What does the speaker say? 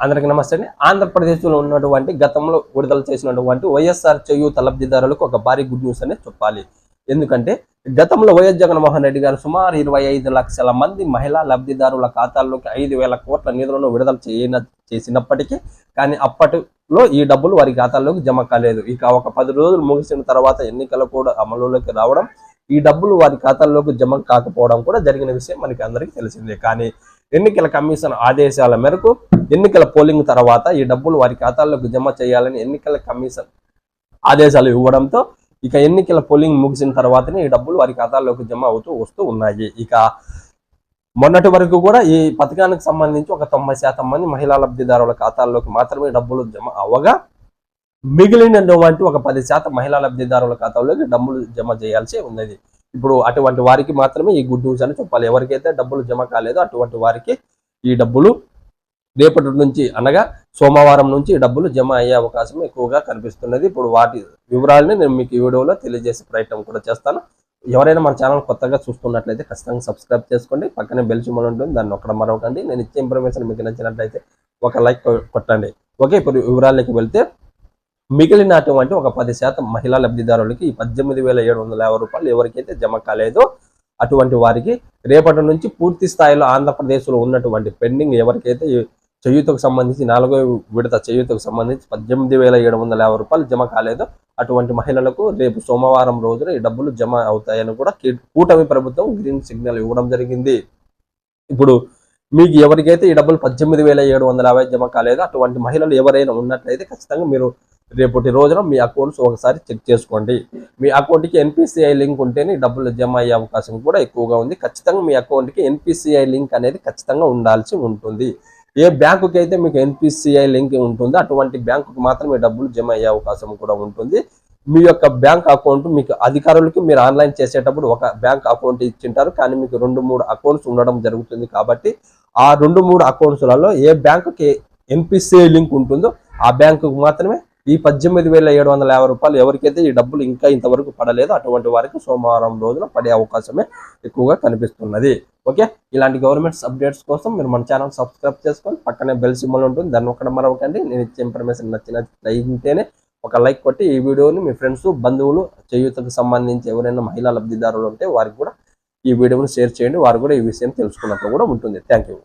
అందరికీ నమస్తే అండి. ఆంధ్రప్రదేశ్లో ఉన్నటువంటి గతంలో విడుదల చేసినటువంటి వైఎస్ఆర్ చేయూత లబ్ధిదారులకు ఒక భారీ గుడ్ న్యూస్ అనే చెప్పాలి. ఎందుకంటే గతంలో వైఎస్ జగన్మోహన్ రెడ్డి గారు సుమారు ఇరవై ఐదు లక్షల మంది మహిళా లబ్ధిదారుల ఖాతాల్లోకి ఐదు వేల కోట్ల నిధులను విడుదల చేయన చేసినప్పటికీ కానీ అప్పటిలో ఈ డబ్బులు వారి ఖాతాల్లోకి జమ కాలేదు. ఇక ఒక పది రోజులు ముగిసిన తర్వాత ఎన్నికలు కూడా అమలులోకి రావడం ఈ డబ్బులు వారి ఖాతాల్లోకి జమ కాకపోవడం కూడా జరిగిన విషయం మనకి అందరికీ తెలిసిందే. కానీ ఎన్నికల కమిషన్ ఆదేశాల మేరకు ఎన్నికల పోలింగ్ తర్వాత ఈ డబ్బులు వారి ఖాతాల్లోకి జమ చేయాలని ఎన్నికల కమిషన్ ఆదేశాలు ఇవ్వడంతో ఇక ఎన్నికల పోలింగ్ ముగిసిన తర్వాతనే ఈ డబ్బులు వారి ఖాతాల్లోకి జమ అవుతూ వస్తూ ఉన్నాయి. ఇక మొన్నటి వరకు కూడా ఈ పథకానికి సంబంధించి ఒక తొంభై శాతం మంది మహిళా లబ్ధిదారుల ఖాతాల్లోకి మాత్రమే డబ్బులు జమ అవ్వగా మిగిలినటువంటి ఒక పది శాతం మహిళా లబ్ధిదారుల ఖాతాల్లోకి డబ్బులు జమ చేయాల్సి ఉన్నది. ఇప్పుడు అటువంటి వారికి మాత్రమే ఈ గుడ్ న్యూస్ అని చెప్పాలి. ఎవరికైతే డబ్బులు జమ కాలేదో అటువంటి వారికి ఈ డబ్బులు రేపటి నుంచి అనగా సోమవారం నుంచి డబ్బులు జమ అయ్యే అవకాశం ఎక్కువగా కనిపిస్తున్నది. ఇప్పుడు వాటి వివరాలని నేను మీకు ఈ వీడియోలో తెలియజేసే ప్రయత్నం కూడా చేస్తాను. ఎవరైనా మన ఛానల్ కొత్తగా చూస్తున్నట్లయితే ఖచ్చితంగా సబ్స్క్రైబ్ చేసుకోండి. పక్కనే బెల్ సింబల్ ఉంటుంది. దాన్ని ఒక్కడ మరొకండి. నేను ఇచ్చే ఇన్ఫర్మేషన్ మీకు నచ్చినట్లయితే ఒక లైక్ కొట్టండి. ఓకే ఇప్పుడు వివరాలకి వెళ్తే మిగిలినటువంటి ఒక పది శాతం మహిళా లబ్ధిదారులకి ఈ పద్దెనిమిది వేల ఏడు వందల యాభై రూపాయలు ఎవరికైతే జమ కాలేదో అటువంటి వారికి రేపటి నుంచి పూర్తి స్థాయిలో ఆంధ్రప్రదేశ్లో ఉన్నటువంటి పెండింగ్ ఎవరికైతే చేయూతకు సంబంధించి నాలుగో విడత చేయూతకు సంబంధించి పద్దెనిమిది వేల ఏడు వందల యాభై రూపాయలు జమ కాలేదో అటువంటి మహిళలకు రేపు సోమవారం రోజున ఈ డబ్బులు జమ అవుతాయని కూడా కూటమి ప్రభుత్వం గ్రీన్ సిగ్నల్ ఇవ్వడం జరిగింది. ఇప్పుడు మీకు ఎవరికైతే ఈ డబ్బులు పద్దెనిమిది వేల ఏడు వందల యాభై జమ కాలేదో అటువంటి మహిళలు ఎవరైనా ఉన్నట్లయితే ఖచ్చితంగా మీరు రేపటి రోజున మీ అకౌంట్స్ ఒకసారి చెక్ చేసుకోండి. మీ అకౌంట్కి ఎన్పిసిఐ లింక్ ఉంటేనే డబ్బులు జమ అయ్యే అవకాశం కూడా ఎక్కువగా ఉంది. ఖచ్చితంగా మీ అకౌంట్కి ఎన్పిసిఐ లింక్ అనేది ఖచ్చితంగా ఉండాల్సి ఉంటుంది. ఏ బ్యాంకుకి అయితే మీకు ఎన్పిసిఐ లింక్ ఉంటుందో అటువంటి బ్యాంకుకి మాత్రమే డబ్బులు జమ అయ్యే అవకాశం కూడా ఉంటుంది. మీ యొక్క బ్యాంక్ అకౌంట్ మీకు అధికారులకి మీరు ఆన్లైన్ చేసేటప్పుడు ఒక బ్యాంక్ అకౌంట్ ఇచ్చింటారు. కానీ మీకు రెండు మూడు అకౌంట్స్ ఉండడం జరుగుతుంది కాబట్టి ఆ రెండు మూడు అకౌంట్స్లలో ఏ బ్యాంకుకి ఎన్పిసిఐ లింక్ ఉంటుందో ఆ బ్యాంకుకు మాత్రమే ఈ పద్దెనిమిది వేల ఏడు వందల యాభై రూపాయలు ఎవరికైతే ఈ డబ్బులు ఇంకా ఇంతవరకు పడలేదో అటువంటి వారికి సోమవారం రోజున పడే అవకాశమే ఎక్కువగా కనిపిస్తున్నది. ఓకే? ఇలాంటి గవర్నమెంట్స్ అప్డేట్స్ కోసం మీరు మన ఛానల్ సబ్స్క్రైబ్ చేసుకొని పక్కనే బెల్ సిమ్మల్ ఉంటుంది. దాన్ని ఒక్కడ మరొకండి నేను ఇచ్చే ఇన్ఫర్మేషన్ నచ్చినట్లయితేనే ఒక లైక్ కొట్టి ఈ వీడియోని మీ ఫ్రెండ్స్ బంధువులు చేయూతకు సంబంధించి ఎవరైనా మహిళా లబ్ధిదారులు ఉంటే వారికి కూడా ఈ వీడియోని షేర్ చేయండి. వారు కూడా ఈ విషయం తెలుసుకున్నట్లు కూడా ఉంటుంది. Thank you.